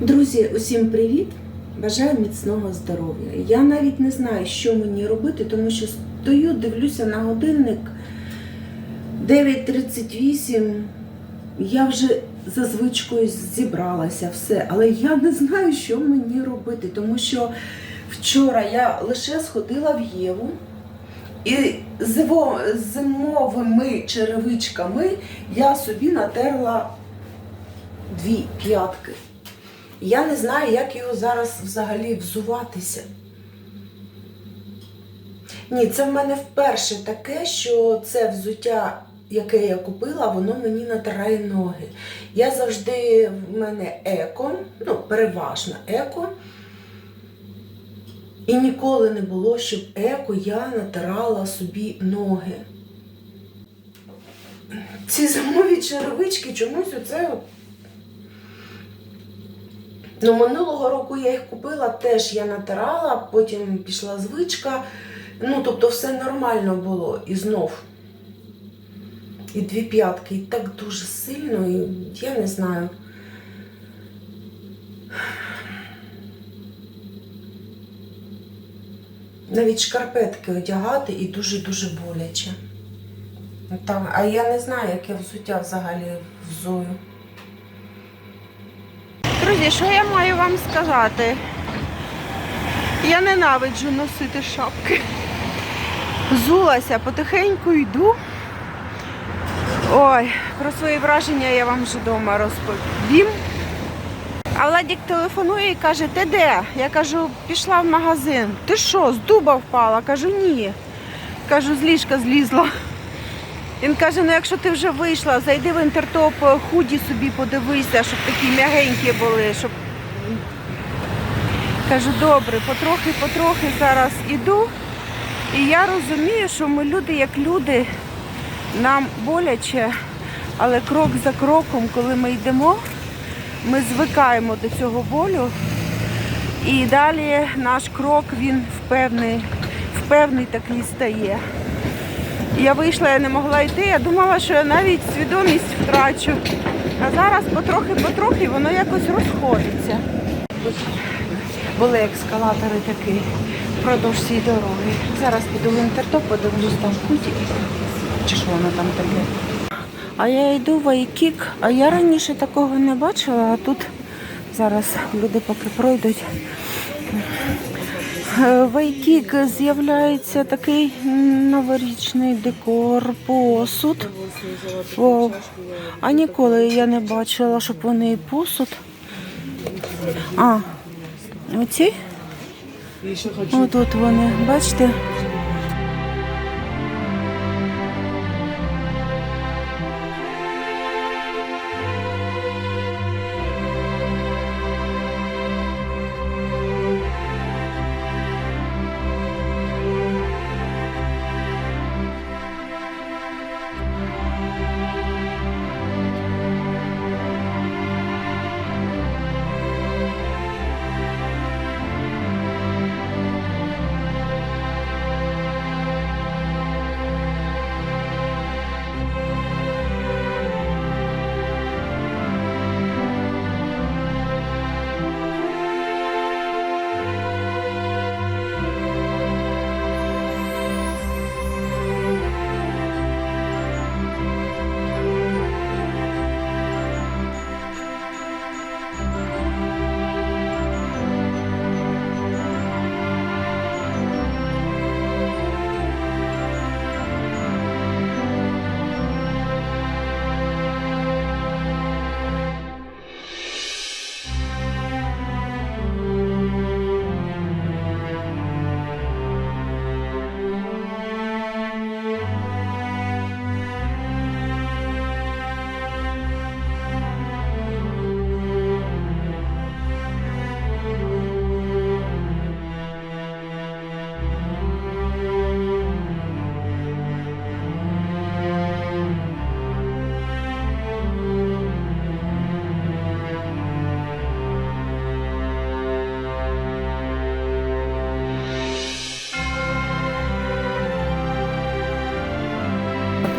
Друзі, усім привіт! Бажаю міцного здоров'я. Я навіть не знаю, що мені робити, тому що стою, дивлюся на годинник 9.38. Я вже за звичкою зібралася все, але я не знаю, що мені робити, тому що вчора я лише сходила в Єву. І зимо- зимовими черевичками я собі натерла дві п'ятки. Я не знаю, як його зараз взагалі взуватися. Ні, це в мене вперше таке, що це взуття, яке я купила, воно мені натирає ноги. Я завжди в мене еко, ну, переважно еко. І ніколи не було, щоб еко я натирала собі ноги. Ці зимові черевички чомусь оце Ну, минулого року я їх купила, теж я натирала, потім пішла звичка. Ну, тобто все нормально було і знов. І дві п'ятки, і так дуже сильно, і я не знаю. Навіть шкарпетки одягати і дуже-дуже боляче. А я не знаю, як я взуття взагалі взую. Друзі, що я маю вам сказати? Я ненавиджу носити шапки. Зулася, потихеньку йду. Ой, про свої враження я вам вже вдома розповім. А Владик телефонує і каже, ти де? Я кажу, пішла в магазин. Ти що, з дуба впала? Кажу, ні. Кажу, з ліжка злізла. Він каже, ну якщо ти вже вийшла, зайди в інтертоп, худі собі подивися, щоб такі м'ягенькі були, щоб. Кажу, добре, потрохи, потрохи зараз іду. І я розумію, що ми люди як люди, нам боляче, але крок за кроком, коли ми йдемо, ми звикаємо до цього болю. І далі наш крок він впевний, впевний такий стає. Я вийшла, я не могла йти. Я думала, що я навіть свідомість втрачу. А зараз потрохи-потрохи воно якось розходиться. Були ескалатори такі впродовж цієї дороги. Зараз піду в інтертоп, подивлюсь там куті. Чи що воно там таке? А я йду в Айкік, а я раніше такого не бачила, а тут зараз люди поки пройдуть. Е, В Айкік з'являється такий новорічний декор, посуд. О, а ніколи я не бачила, щоб вони посуд. А, оці? Отут вони, бачите?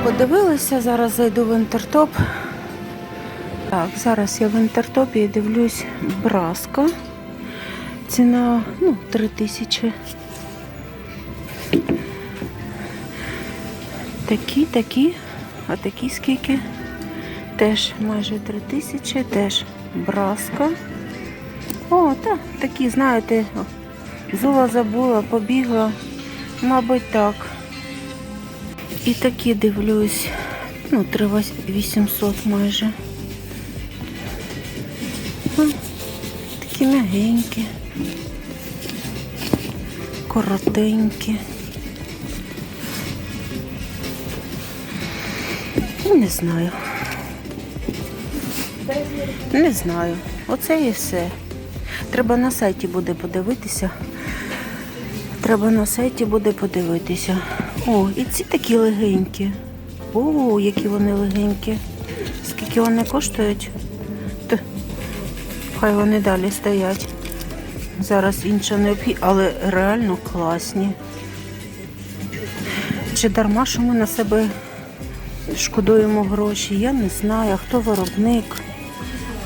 Подивилися, зараз зайду в інтертоп. Так, зараз я в інтертопі і дивлюсь браска. Ціна ну, 3 тисячі. Такі, такі, а такі скільки? Теж майже 3 тисячі, теж браска. О, та, такі, знаєте, зула забула, побігла. Мабуть, так. І такі дивлюсь, ну, 3800 майже. М, Такі м'ягенькі, коротенькі. Ну, Не знаю. Не знаю. Оце і все. Треба на сайті буде подивитися. Треба на сайті буде подивитися. О, і ці такі легенькі. О, які вони легенькі. Скільки вони коштують? Та, хай вони далі стоять. Зараз інша необхідність, але реально класні. Чи дарма, що ми на себе шкодуємо гроші? Я не знаю, хто виробник.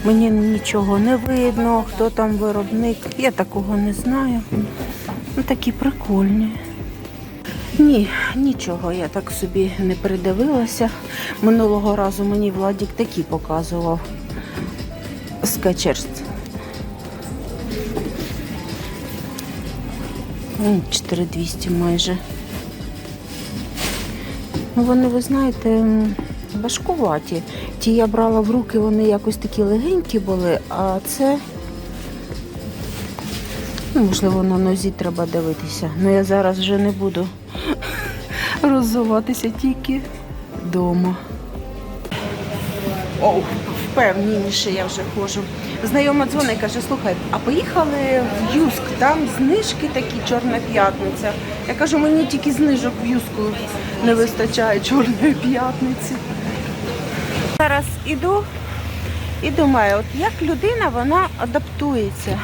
Мені нічого не видно, хто там виробник. Я такого не знаю. Ну, такі прикольні. Ні, нічого, я так собі не передивилася. Минулого разу мені Владік такі показував. Скетчерс. 4200 майже. Ну, вони, ви знаєте, важкуваті. Ті я брала в руки, вони якось такі легенькі були, а це, ну, можливо, на нозі треба дивитися. Ну я зараз вже не буду роззуватися тільки вдома. О, впевненіше я вже ходжу. Знайома дзвонить, каже, слухай, а поїхали в Юск, там знижки такі, Чорна п'ятниця. Я кажу, мені тільки знижок в Юску не вистачає Чорної п'ятниці. Зараз іду і думаю, от як людина вона адаптується.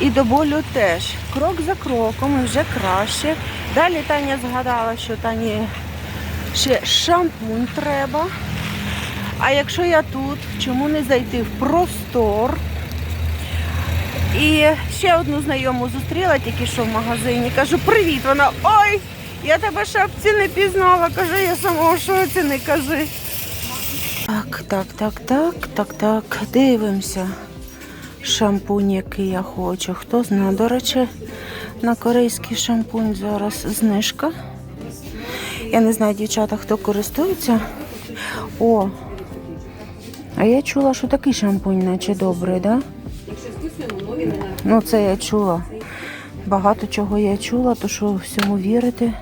І до болю теж. Крок за кроком і вже краще. Далі Таня згадала, що Тані ще шампунь треба. А якщо я тут, чому не зайти в простор? І ще одну знайому зустріла тільки що в магазині. Кажу, привіт! Вона ой! Я тебе шапці не пізнала. Кажу, я самого шоці не кажи. Так, так, так, так, так, так. Дивимося. Шампунь, який я хочу. Хто знає, до речі, на корейський шампунь зараз знижка. Я не знаю, дівчата, хто користується. О, а я чула, що такий шампунь, наче добрий, да? Ну, це я чула. Багато чого я чула, то що всьому вірити.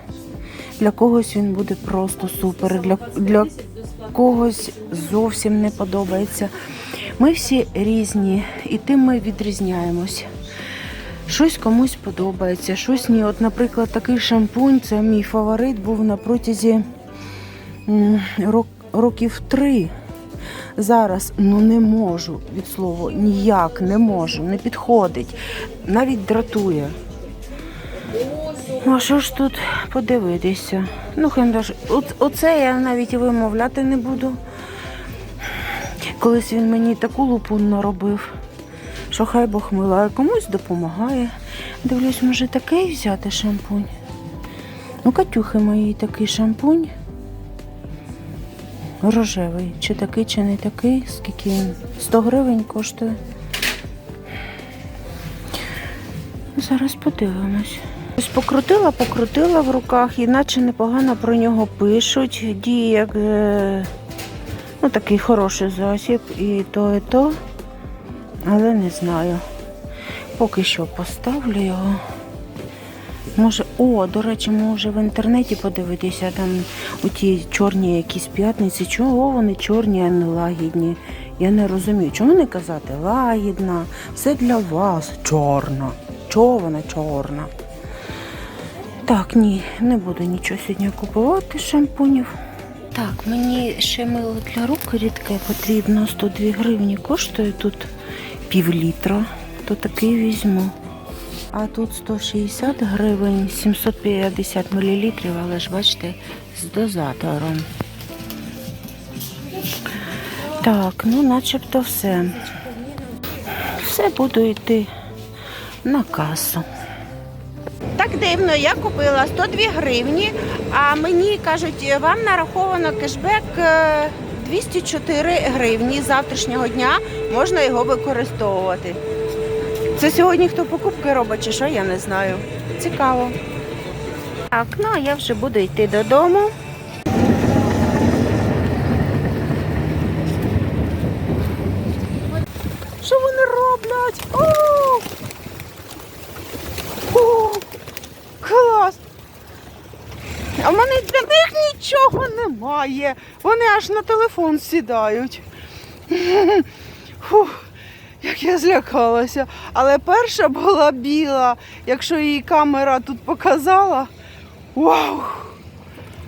Для когось він буде просто супер. Для, для когось зовсім не подобається. Ми всі різні, і тим ми відрізняємось. Щось комусь подобається, щось ні. От, наприклад, такий шампунь, це мій фаворит, був на протязі рок, років три. Зараз ну не можу від слова ніяк не можу, не підходить, навіть дратує. А що ж тут подивитися? Ну, хендаш, оце я навіть і вимовляти не буду. Колись він мені таку лупу наробив, що хай Бог милає, комусь допомагає. Дивлюсь, може такий взяти шампунь. Ну, Катюхи моїй такий шампунь. Рожевий. Чи такий, чи не такий. Скільки він? 100 гривень коштує. Зараз подивимось. Ось покрутила, покрутила в руках, іначе непогано про нього пишуть. Діє як е, ну, такий хороший засіб, і то, і то. Але не знаю. Поки що поставлю його. Може, о, до речі, може в інтернеті подивитися там у ті чорні якісь п'ятниці. Чого вони чорні, а не лагідні? Я не розумію. Чому не казати лагідна, все для вас чорна. Чого вона чорна? Так, ні, не буду нічого сьогодні купувати шампунів. Так, мені ще мило для рук рідке потрібно. 102 гривні коштує тут пів літра, то такий візьму. А тут 160 гривень, 750 мл, але ж бачите, з дозатором. Так, ну начебто все. Все буду йти на касу. Так дивно, я купила 102 гривні, а мені кажуть, вам нараховано кешбек е, 204 гривні завтрашнього дня можна його використовувати. Це сьогодні хто покупки робить чи що, я не знаю. Цікаво. Так, ну а я вже буду йти додому. Що вони роблять? О! Клас! А в мене для них нічого немає. Вони аж на телефон сідають. Фух, як я злякалася. Але перша була біла. Якщо її камера тут показала. Вау!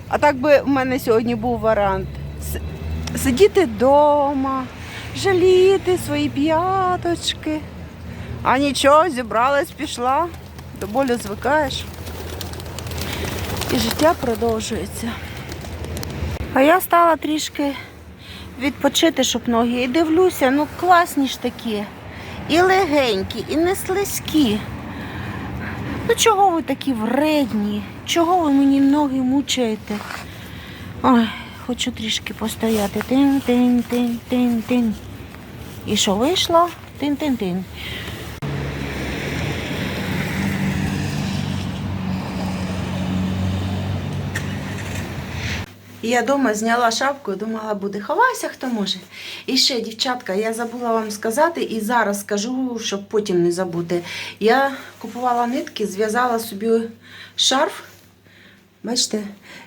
А так би в мене сьогодні був варіант. Сидіти вдома, жаліти свої п'яточки. А нічого, зібралась, пішла. До болю звикаєш. І життя продовжується. А я стала трішки відпочити, щоб ноги. І дивлюся, ну класні ж такі. І легенькі, і не слизькі. Ну чого ви такі вредні? Чого ви мені ноги мучаєте? Ой, хочу трішки постояти. Тин-тин-тин-тин-тин. І що вийшло? Тин-тин-тин. І Я вдома зняла шапку, думала, буде ховайся, хто може. І ще, дівчатка, я забула вам сказати і зараз скажу, щоб потім не забути. Я купувала нитки, зв'язала собі шарф. Бачите,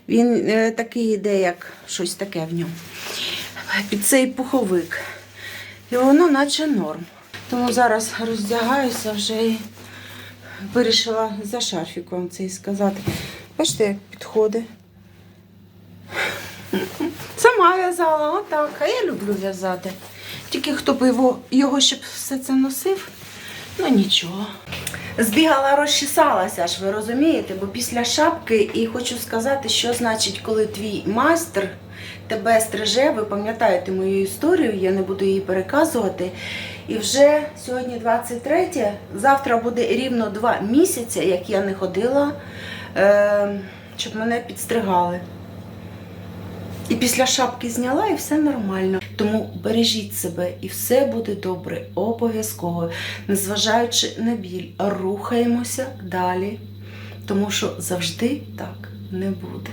він е, такий йде, як щось таке в ньому. Під цей пуховик. І воно наче норм. Тому зараз роздягаюся вже і вирішила за шарфіком це і сказати. Бачите, як підходить. Сама в'язала, отак. А я люблю в'язати. Тільки хто б його, його щоб все це носив, ну нічого. Збігала, розчесалася ж, ви розумієте, бо після шапки і хочу сказати, що значить, коли твій майстер тебе стриже, ви пам'ятаєте мою історію, я не буду її переказувати. І вже сьогодні 23, завтра буде рівно два місяці, як я не ходила, е, щоб мене підстригали. Після шапки зняла, і все нормально. Тому бережіть себе, і все буде добре, обов'язково. Незважаючи на біль, рухаємося далі, тому що завжди так не буде.